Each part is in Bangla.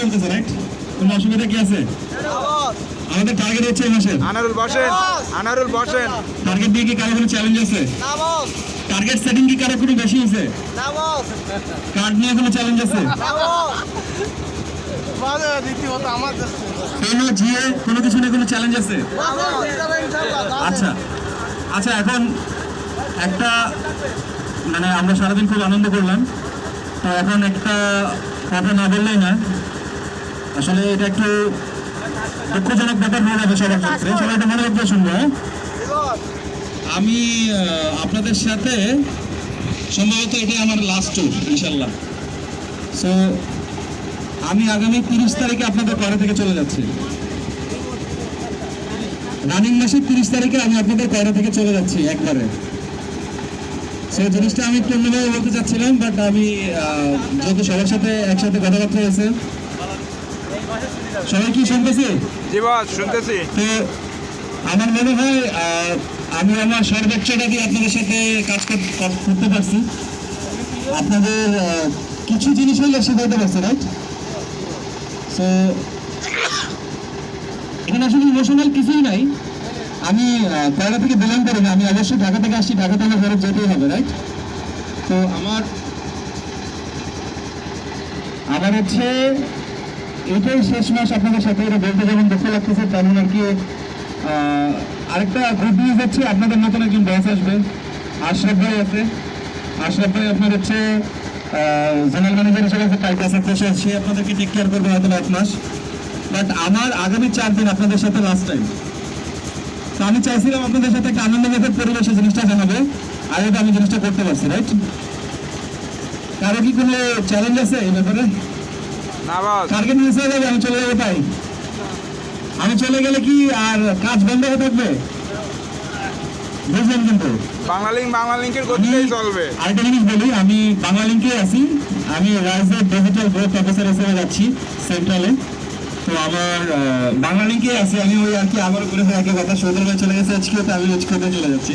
চলতেছে রাইট কোনো অসুবিধা কি আছে? আমাদের টার্গেট হচ্ছে এই মাসের। আনারুল বসেন আনারুল বসেন। টার্গেট দিয়ে কি কারও কোনো চ্যালেঞ্জ আছে? টার্গেট সেটিং কি কারও কোনো বেশি হয়েছে কার্ড নিয়ে কোনো চ্যালেঞ্জ আছে? কোনো জিএ কোনো কিছু নিয়ে কোনো চ্যালেঞ্জ আছে? আচ্ছা আচ্ছা এখন একটা মানে আমরা সারাদিন খুব আনন্দ করলাম। তো এখন একটা কথা না বললেই না আসলে এটা একটু দুঃখজনক ব্যাপার হয়ে যাবে সবার ক্ষেত্রে সবাই এটা মনে রাখতে শুনব হ্যাঁ? আমি আপনাদের সাথে সম্ভবত এটাই আমার লাস্ট ট্যুর ইনশাল্লাহ সো আমি আগামী তিরিশ তারিখে আপনাদের পাড়া থেকে চলে যাচ্ছি। রানিং মাসের তিরিশ তারিখে আমি আপনাদের পাড়া থেকে চলে যাচ্ছি একবারে। সেই জিনিসটা আমি একটু অন্যভাবে বলতে চাচ্ছিলাম বাট আমি যেহেতু সবার সাথে একসাথে কথাবার্তা হয়েছে সবাই কি শুনতেছে? জি বস শুনতেছি। তো আমার মনে হয় আমি আমার সর্বোচ্চটা দিয়ে আপনাদের সাথে কাজ কর- কর- করতে পারছি? আপনাদের কিছু জিনিস হইলে শেখাতে পারছি রাইট সো এখানে আসলে ইমোশনাল কিছুই নাই। আমি পয়লা থেকে বিলং করি না আমি অবশ্যই ঢাকা থেকে আসছি ঢাকা থেকে ফেরত যেতেই হবে রাইট তো আমার আমার হচ্ছে এটাই শেষ মাস আপনাদের সাথে, এটা বলতে যেমন দুঃখ লাগতেছে, তেমন আর কি আরেকটা গুড নিউজ হচ্ছে আপনাদের নতুন একজন বস আসবে, আশরাফ ভাই আছে। আশরাফ ভাই আপনার হচ্ছে জেনারেল ম্যানেজার হিসেবে আছে টাইটাস একটা সে আপনাদেরকে টেক কেয়ার করবে হয়তো এক মাস। বাট আমার আগামী চার দিন আপনাদের সাথে লাস্ট টাইম তো আমি চাইছিলাম আপনাদের সাথে একটা আনন্দ মেথের পরিবেশে জিনিসটা জানাব আর এটা আমি জিনিসটা করতে পারছি রাইট কারও কি কোনো চ্যালেঞ্জ আছে এই ব্যাপারে? টার্গেট মিস হয়ে যাবে আমি চলে যাব তাই। আমি চলে গেলে কি আর কাজ বন্ধ হয়ে থাকবে? বুঝলেন কিন্তু? বাংলা লিঙ্ক বাংলা লিঙ্কের গতিতেই চলবে। আরেকটা জিনিস বলি আমি বাংলা লিঙ্কে আছি। আমি রাজের ডিজিটাল গ্রোথ অফিসার হিসেবে যাচ্ছি সেন্ট্রালে তো আমার আহ, বাংলা লিঙ্কে আছি। আমি ওই আর কি আমার উপরে হয়ে একই কথা সৌদর ভাই চলে গেছে আজকে তো আমি আজকে চলে যাচ্ছি।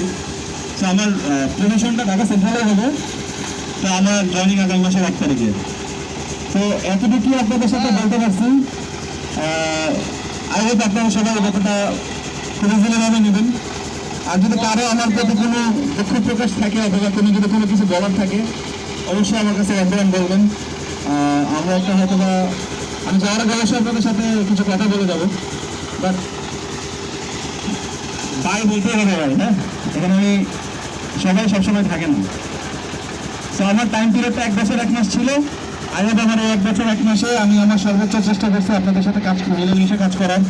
তো আমার প্রমোশনটা ঢাকা সেন্ট্রালে হবে তো আমার জয়নিং আগামী মাসের এক তারিখে। তো এতটুকু আপনাদের সাথে বলতে পারছি। আই হোপ আপনারা সবাই এই ব্যাপারটা খুব নেবেন। আর যদি কারও আমার প্রতি কোনো দুঃখ প্রকাশ থাকে অথবা কোনো যদি কোনো কিছু বলার থাকে অবশ্যই আমার কাছে একবার বলবেন। আমরা একটা হয়তো বা আমি যাওয়ার আগে অবশ্যই আপনাদের সাথে কিছু কথা বলে যাব। বাট বাই বলতে হবে ভাই হ্যাঁ? এখানে আমি সবাই সবসময় থাকে না। তো আমার টাইম পিরিয়ডটা এক বছর এক মাস ছিল। আগে আমার এক বছর এক মাসে আমি আমার সর্বোচ্চ চেষ্টা করছি আপনাদের সাথে কাজ মিলেমিশে কাজ করার।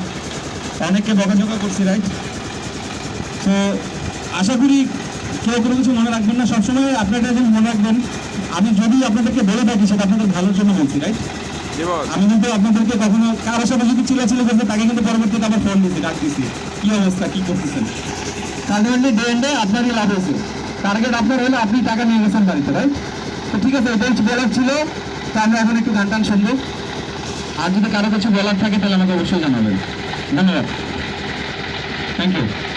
অনেককে বকাঝকা করছি রাইট তো আশা করি কেউ কোনো কিছু মনে রাখবেন না। সবসময় আপনারা যেন মনে রাখবেন আমি যদি আপনাদেরকে বলে থাকি সেটা আপনাদের ভালোর জন্য বলছি রাইট আমি কিন্তু আপনাদেরকে কখনো কারোর সাথে যদি চিলাচিলি করতে তাকে কিন্তু পরবর্তীতে আবার ফোন দিচ্ছি ডাক দিচ্ছি কি অবস্থা? কি করতেছেন? আলটিমেটলি ডে এন্ডে আপনারই লাভ হয়েছে। টার্গেট আপনার হলে আপনি টাকা নিয়ে গেছেন বাড়িতে রাইট তো ঠিক আছে এটাই বলার ছিল। তা আমরা এখন একটু গান টান শুনব। আর যদি কারও কিছু বলার থাকে, তাহলে আমাকে অবশ্যই জানাবেন। ধন্যবাদ। Thank you